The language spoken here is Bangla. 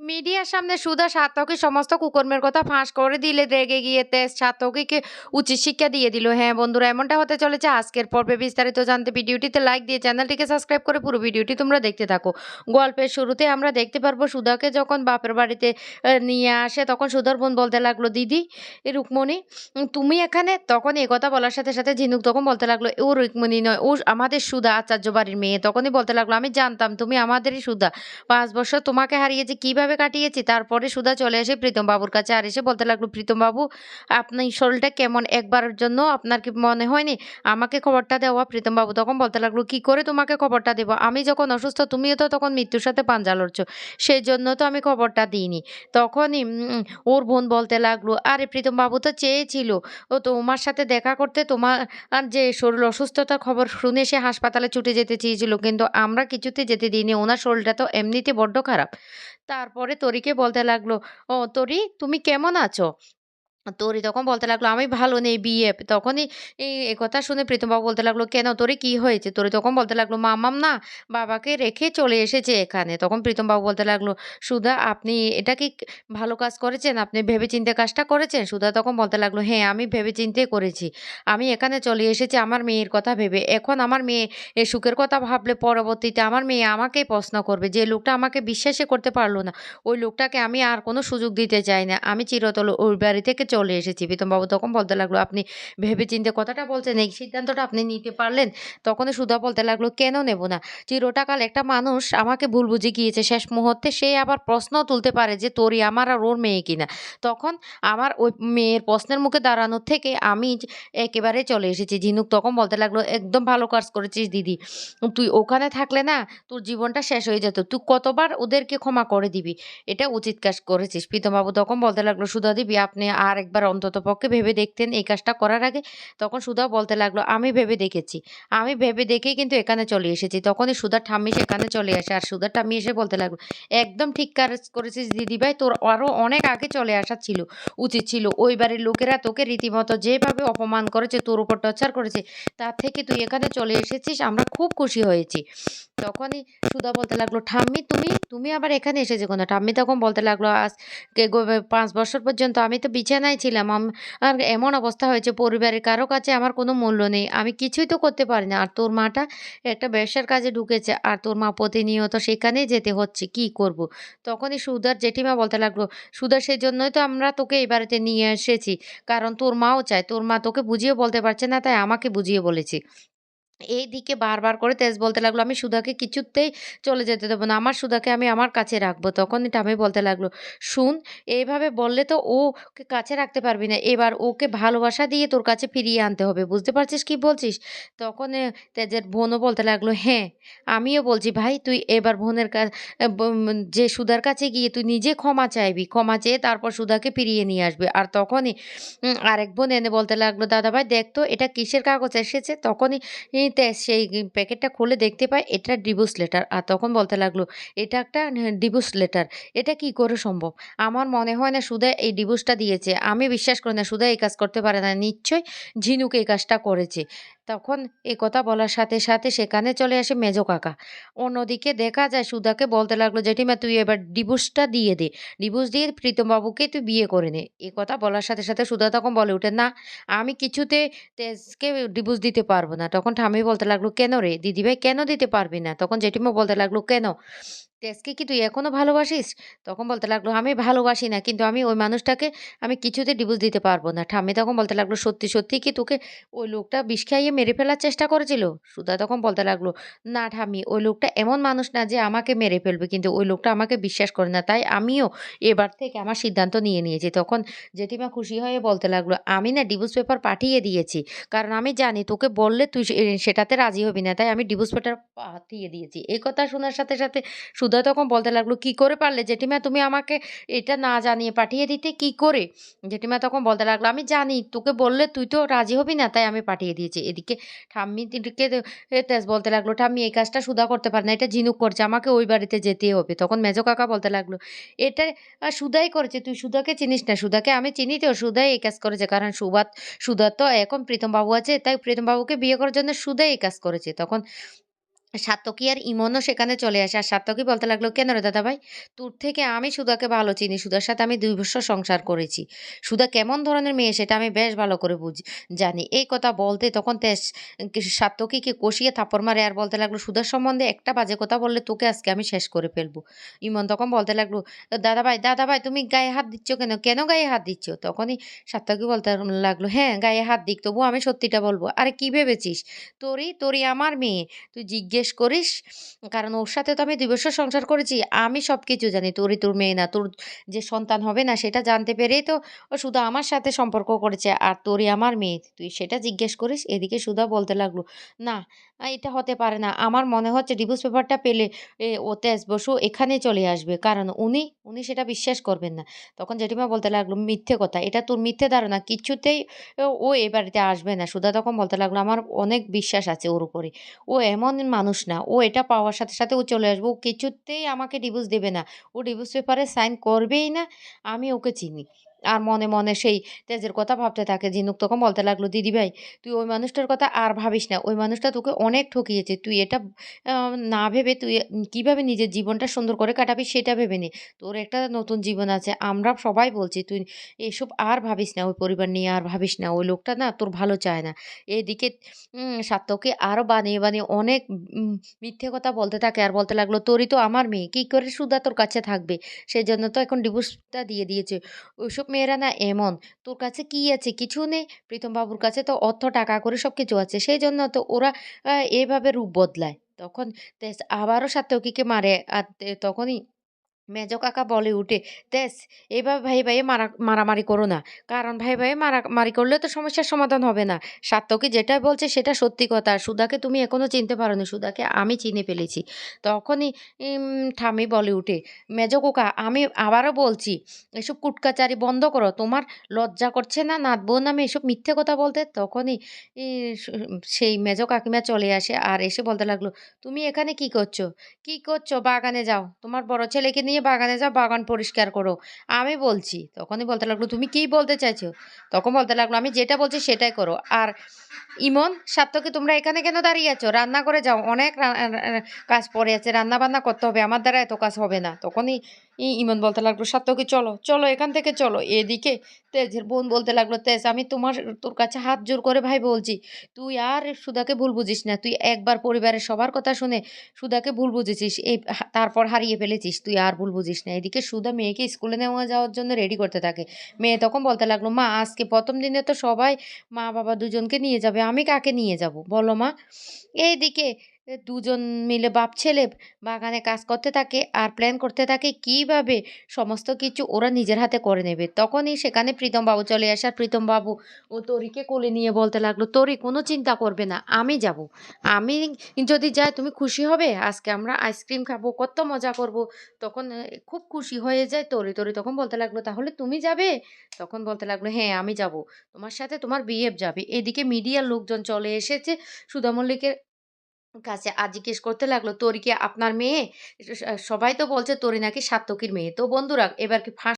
মিডিয়ার সামনে সুধা সার্থকী সমস্ত কুকর্মের কথা ফাঁস করে দিলে, রেগে গিয়ে তেজ সার্থকীকে উচিত শিক্ষা দিয়ে দিল। হ্যাঁ বন্ধুরা, এমনটা হতে চলেছে আজকের পর্বে। বিস্তারিত জানতে ভিডিওটিতে লাইক দিয়ে চ্যানেলটিকে সাবস্ক্রাইব করে পুরো ভিডিওটি তোমরা দেখতে থাকো। গল্পের শুরুতে আমরা দেখতে পারব সুধাকে যখন বাপের বাড়িতে নিয়ে আসে, তখন সুধার বোন বলতে লাগল, দিদি, এ রুকমণি তুমি এখানে? তখন এই কথা বলার সাথে সাথে ঝিনুক তখন বলতে লাগল, ও রুকমণি নয়, ও আমাদের সুধা আচার্য বাড়ির মেয়ে। তখনই বলতে লাগল, আমি জানতাম তুমি আমাদেরই সুধা। পাঁচ বছর তোমাকে হারিয়েছে, কীভাবে কাটিয়েছি? তারপরে সুধা চলে এসে প্রীতম বাবুর কাছে আর এসে বলতে লাগল প্রীতম বাবু আপনার শরীরটা কেমন? একবারের জন্য আপনার কি মনে হয়নি? আমাকে খবরটা দেওয়া প্রীতম বাবু তখন বলতে লাগল, কি করে তোমাকে খবরটা দেবো? আমি যখন অসুস্থ, তুমিও তো তখন মৃত্যুর সাথে পাঞ্জা লড়ছো। সেই জন্য তো আমি খবরটা দিইনি। তখনই ওর বোন বলতে লাগল, আরে প্রীতম বাবু তো চেয়েছিল, ও তোমার সাথে দেখা করতে তোমার যে শরীর অসুস্থতার খবর শুনে সে হাসপাতালে ছুটে যেতে চেয়েছিল, কিন্তু আমরা কিছুতে যেতে দিইনি। ওনার শরীরটা তো এমনিতে বড্ড খারাপ। তারপরে তরিকে বলতে লাগল ও তরি তুমি কেমন আছো? তরি তখন বলতে লাগল, আমি ভালো নেই বিয়ে। তখনই এই কথা শুনে প্রীতমবাবু বলতে লাগল, কেন? তোরে কি হয়েছে? তোরে তখন বলতে লাগল মামাম না, বাবাকে রেখে চলে এসেছে এখানে। তখন প্রীতমবাবু বলতে লাগল, সুধা, আপনি এটা কি ভালো কাজ করেছেন? আপনি ভেবে চিন্তে কাজটা করেছেন? সুধা তখন বলতে লাগল হ্যাঁ আমি ভেবে চিন্তে করেছি। আমি এখানে চলে এসেছি আমার মেয়ের কথা ভেবে। এখন আমার মেয়ে এ সুখের কথা ভাবলে পরবর্তীতে আমার মেয়ে আমাকেই প্রশ্ন করবে। যে লোকটা আমাকে বিশ্বাসই করতে পারল না, ওই লোকটাকে আমি আর কোনো সুযোগ দিতে চাই না। আমি চিরতল ওই বাড়ি থেকে চলে এসেছি। প্রীতমবাবু তখন বলতে লাগল, আপনি ভেবে চিন্তে কথাটা বলছেন, এই সিদ্ধান্তটা আপনি নিতে পারলেন? তখনই সুধা বলতে লাগল, কেন নেব না? চিরটাকাল একটা মানুষ আমাকে ভুল বুঝে গিয়েছে। শেষ মুহূর্তে সে আবার প্রশ্ন তুলতে পারে যে তোরই আমার আর ওর মেয়ে কিনা? তখন আমার ওই মেয়ের প্রশ্নের মুখে দাঁড়ানোর থেকে আমি একেবারে চলে এসেছি। ঝিনুক তখন বলতে লাগল, একদম ভালো কাজ করেছিস দিদি। তুই ওখানে থাকলে না, তোর জীবনটা শেষ হয়ে যেত। তুই কতবার ওদেরকে ক্ষমা করে দিবি? এটা উচিত কাজ করেছিস। প্রীতমবাবু তখন বলতে লাগল, সুধা দিবি, আপনি আর একবার অন্তত পক্ষে ভেবে দেখতেন এই কাজটা করার আগে। তখন সুধা বলতে লাগল, আমি ভেবে দেখেছি। আমি ভেবে দেখেই কিন্তু এখানে চলে এসেছি। তখনই সুধা ঠাম্মি সেখানে চলে আসে আর সুধা ঠাম্মি এসে বলতে লাগল, একদম ঠিক কাজ করেছিস দিদিভাই, তোর আরও অনেক আগে চলে আসা ছিল, উচিত ছিল। ওই বাড়ির লোকেরা তোকে রীতিমতো যেভাবে অপমান করেছে, তোর উপর টর্চার করেছে, তার থেকে তুই এখানে চলে এসেছিস, আমরা খুব খুশি হয়েছি। তখনই সুধা বলতে লাগল, ঠাম্মি, তুমি তুমি আবার এখানে এসেছ কেন? ঠাম্মি তখন বলতে লাগল, আজ কে পাঁচ বছর পর্যন্ত আমি তো বিছানায় ছিলাম। আম- আর এমন অবস্থা হয়েছে, পরিবারের কারও কাছে আমার কোনো মূল্য নেই। আমি কিছুই তো করতে পারি না। আর তোর মাটা একটা ব্যবসার কাজে ঢুকেছে, আর তোর মা প্রতিনিয়ত সেখানেই যেতে হচ্ছে, কি করব। তখনই সুধার জেঠিমা বলতে লাগল, সুধা সেই জন্যই তো আমরা তোকে এই বাড়িতে নিয়ে এসেছি। কারণ তোর মাও চায়, তোর মা তোকে বুঝিয়ে বলতে পারছে না, তাই আমাকে বুঝিয়ে বলেছি। এইদিকে বারবার করে তেজ বলতে লাগল, আমি সুধাকে কিছুতেই চলে যেতে দেবো না, আমার সুধাকে আমি আমার কাছে রাখব। তখনই টামি বলতে লাগল, শুন, এইভাবে বললে তো ওকে কাছে রাখতে পারবি না, এবার ওকে ভালোবাসা দিয়ে তোর কাছে ফিরিয়ে আনতে হবে, বুঝতে পারছিস কি বলছিস? তখন তেজের বোনও বলতে লাগল হ্যাঁ আমিও বলছি, ভাই, তুই এবার বোনের কাছে যে সুধার কাছে গিয়ে তুই নিজে ক্ষমা চাইবি, ক্ষমা চেয়ে তারপর সুধাকে ফিরিয়ে নিয়ে আসবে। আর তখনই আরেক বোন এনে বলতে লাগল, দাদা ভাই, দেখ তো, এটা কিসের কাগজ এসেছে? তখনই ই তে সেই প্যাকেটটা খুলে দেখতে পায়, এটা ডিভোর্স লেটার। আর তখন বলতে লাগল, এটা একটা ডিভোর্স লেটার, এটা কি করে সম্ভব? আমার মনে হয় না সুধা এই ডিভোর্সটা দিয়েছে। আমি বিশ্বাস করি না সুধা এই কাজ করতে পারে না। নিশ্চয় ঝিনুক এই কাজটা করেছে। তখন এ কথা বলার সাথে সাথে সেখানে চলে আসে মেজো কাকা। অন্যদিকে দেখা যায় সুধাকে বলতে লাগল, জেঠিমা, তুই এবার ডিভোর্সটা দিয়ে দে। ডিভোর্স দিয়ে প্রীতমবাবুকে তুই বিয়ে করে নে। এ কথা বলার সাথে সাথে সুধা তখন বলে ওঠে, না, আমি কিছুতে তেজকে ডিভোর্স দিতে পারব না। তখন ঠামি বলতে লাগল, কেন রে? দিদিভাই কেন দিতে পারবি না? তখন জেঠিমা বলতে লাগল, কেন? তেজকে কি তুই এখনও ভালোবাসিস? তখন বলতে লাগল, আমি ভালোবাসি না, কিন্তু আমি ওই মানুষটাকে, আমি কিছুতে ডিভোর্স দিতে পারব না। ঠাম্মি তখন বলতে লাগল, সত্যি সত্যি কি তোকে ওই লোকটা বিষ খাইয়ে মেরে ফেলার চেষ্টা করেছিল? সুধা তখন বলতে লাগল, না ঠাম্মি, ওই লোকটা এমন মানুষ না যে আমাকে মেরে ফেলবে, কিন্তু ওই লোকটা আমাকে বিশ্বাস করে না। তাই আমিও এবার থেকে আমার সিদ্ধান্ত নিয়ে নিয়েছি। তখন জেঠিমা খুশি হয়ে বলতে লাগল, আমি না ডিভোর্স পেপার পাঠিয়ে দিয়েছি, কারণ আমি জানি তোকে বললে তুই সেটাতে রাজি হবি না, তাই আমি ডিভোর্স পেপার পাঠিয়ে দিয়েছি। এই কথা শোনার সাথে সাথে সুধা তখন বলতে লাগল, কি করে পারলে জেঠিমা? তুমি আমাকে এটা না জানিয়ে পাঠিয়ে দিতে কি করে? জেঠিমা তখন বলতে লাগল, আমি জানি, তোকে বললে তুই তো রাজি হবি না, তাই আমি পাঠিয়ে দিয়েছি। এদিকে ঠাম্মি দিদিকে তেজ বলতে লাগল, ঠাম্মি, এই কাজটা সুধা করতে পারে না, এটা ঝিনুক করছে, আমাকে ওই বাড়িতে যেতেই হবে। তখন মেজো কাকা বলতে লাগল, এটা সুধাই করেছে, তুই সুধাকে চিনিস না, সুধাকে আমি চিনি তো, সুধাই এই কাজ করেছে, কারণ সুবাত সুধার তো এখন প্রীতমবাবু আছে, তাই প্রীতমবাবুকে বিয়ে করার জন্য সুধাই এই কাজ করেছে। তখন সাত্তকী আর ইমনও সেখানে চলে আসে। আর সাত্তকী বলতে লাগল, "কেন রে দাদাভাই? তোর থেকে আমি সুধাকে ভালো চিনি। সুধার সাথে আমি দুই বছর সংসার করেছি। সুধা কেমন ধরনের মেয়ে সেটা আমি বেশ ভালো করে বুঝি জানি।" এই কথা বলতে তখন তেজ সাত্তকীকে কষিয়ে থাপড় মারে আর বলতে লাগল, "সুধার সম্বন্ধে একটা বাজে কথা বললে তোকে আজকে আমি শেষ করে ফেলব।" ইমন তখন বলতে লাগল, "দাদাভাই, দাদাভাই তুমি গায়ে হাত দিচ্ছ কেন? কেন গায়ে হাত দিচ্ছ?" তখনই সাত্তকী বলতে লাগল, "হ্যাঁ, গায়ে হাত দিক তবুও আমি সত্যিটা বলব আরে কি ভেবেছিস? তোরই তোরই আমার মেয়ে। তুই জিজ্ঞেস করিস কারণ ওর সাথে তো আমি ২ বছর সংসার করেছি। আমি সব কিছু জানি। তোরই তোর মেয়ে না। তোর যে সন্তান হবে না সেটা জানতে পেরেই তো ও শুধু আমার সাথে সম্পর্ক করেছে। আর তোরই আমার মেয়ে। তুই সেটা জিজ্ঞেস করিস। এদিকে সুধা বলতে লাগল, "না, এটা হতে পারে না। আমার মনে হচ্ছে ডিভোর্স পেপারটা পেলে ও তেজ বসু এখানে চলে আসবে। কারণ উনি, উনি সেটা বিশ্বাস করবেন না।" তখন জেঠিমা বলতে লাগল, "মিথ্যে কথা। এটা তোর মিথ্যে ধারণা। কিছুতেই ও ও এ বাড়িতে আসবে না।" সুধা তখন বলতে লাগল, "আমার অনেক বিশ্বাস আছে ওর উপরে। ও এমন মানুষ না। ও এটা পাওয়ার সাথে, সাথে ও চলে আসবে। ও কিছুতেই আমাকে ডিভোর্স দেবে না। ও ডিভোর্স পেপারে সাইন করবেই না। আমি ওকে চিনি।" আর মনে, মনে সেই তেজের কথা ভাবতে থাকে। ঝিনুক তখন বলতে লাগল, "দিদিভাই, তুই ওই মানুষটার কথা আর ভাবিস না। ওই মানুষটা তোকে অনেক ঠকিয়েছে। তুই এটা না ভেবে তুই কীভাবে নিজের জীবনটা সুন্দর করে কাটাবি সেটা ভেবে নে। তোর একটা নতুন জীবন আছে। আমরা সবাই বলছি তুই এসব আর ভাবিস না। ওই পরিবার নিয়ে আর ভাবিস না। ওই লোকটা না তোর ভালো চায় না।" এদিকে উম আরও বানিয়ে, বানিয়ে অনেক মিথ্যে কথা বলতে থাকে আর বলতে লাগল, "তোরই তো আমার মেয়ে। কী করে সুদা তোর কাছে থাকবে? সেজন্য তো এখন ডিভোর্সটা দিয়ে দিয়েছে। ওইসব মেয়েরা না এমন। তোর কাছে কি আছে? কিছু নেই। প্রীতম বাবুর কাছে তো অর্থ, টাকা করে সব কিছু আছে। সেই জন্য তো ওরা এভাবে রূপ বদলায়।" তখন আবারও সাত্যকীকে মারে। আর তখনই মেজো কাকা বলে উঠে, "তেজ এভাবে ভাইয়ে, ভাইয়ে মারা মারামারি করো না। কারণ ভাই ভাইয়ে মারামারি করলে তো সমস্যার সমাধান হবে না। সাত্তকী যেটা বলছে সেটা সত্যি কথা। সুদাকে তুমি এখনও চিনতে পারো নি সুধাকে আমি চিনে ফেলেছি।" তখনই ঠাম্মি বলে উঠে, "মেজো খোকা আমি আবারও বলছি, এসব কুটকাচারি বন্ধ করো। তোমার লজ্জা করছে না নাত বউ আমি এসব মিথ্যে কথা বলতে?" তখনই সেই মেজ কাকিমা চলে আসে আর এসে বলতে লাগল, "তুমি এখানে কি করছ? কি করছ? বাগানে যাও। তোমার বড় ছেলেকে নিয়ে বাগানে যাও, বাগান পরিষ্কার করো। আমি বলছি।" তখনই বলতে লাগল, "তুমি কি বলতে চাইছো?" তখন বলতে লাগল, "আমি যেটা বলছি সেটাই করো। আর ইমন, সাত্তকী তোমরা এখানে কেন দাঁড়িয়ে আছো? রান্না করে যাও। অনেক কাজ পড়ে আছে। রান্না-বান্না করতে হবে। আমার দ্বারা এত কাজ হবে না।" তখনই ইমন বলতে লাগল, "সাত্তকী চলো, চলো এখান থেকে চলো।" এদিকে তেজের বোন বলতে লাগল, "তেজ আমি তোমার তোর কাছে হাত জোড় করে ভাই বলছি, তুই আর সুধাকে ভুল বুঝিস না। তুই একবার পরিবারের সবার কথা শুনে সুধাকে ভুল বুঝেছিস। এই তারপর হারিয়ে ফেলেছিস। তুই আর ভুল বুঝিস না।" এদিকে সুধা মেয়েকে স্কুলে নেওয়া যাওয়ার জন্য রেডি করতে থাকে। মেয়ে তখন বলতে লাগল, "মা আজকে প্রথম দিনে তো সবাই মা-বাবা দুজনকে নিয়ে যাবে। আমি কাকে নিয়ে যাব? বলো মা?" এইদিকে দুজন মিলে বাপ-ছেলে বাগানে কাজ করতে থাকে আর প্ল্যান করতে থাকে কীভাবে সমস্ত কিছু ওরা নিজের হাতে করে নেবে। তখনই সেখানে প্রীতম বাবু চলে আসার প্রীতম বাবু ও তরিকে কোলে নিয়ে বলতে লাগল, "তরি কোনো চিন্তা করবে না। আমি যাব। আমি যদি যাই তুমি খুশি হবে? আজকে আমরা আইসক্রিম খাব, কত মজা করব।" তখন খুব খুশি হয়ে যায় তরি। তরি তখন বলতে লাগল, "তাহলে তুমি যাবে?" তখন বলতে লাগল, "হ্যাঁ, আমি যাব। তোমার সাথে তোমার বিএফ যাবে।" এদিকে মিডিয়ার লোকজন চলে এসেছে সুধা মল্লিকের কাছে আর জিজ্ঞেস করতে লাগল, তোর কি আপনার মেয়ে?" সবাই তো বলছে তোরই নাকি সাত্তকীর মেয়ে। তো বন্ধুরা এবার কি ফাঁস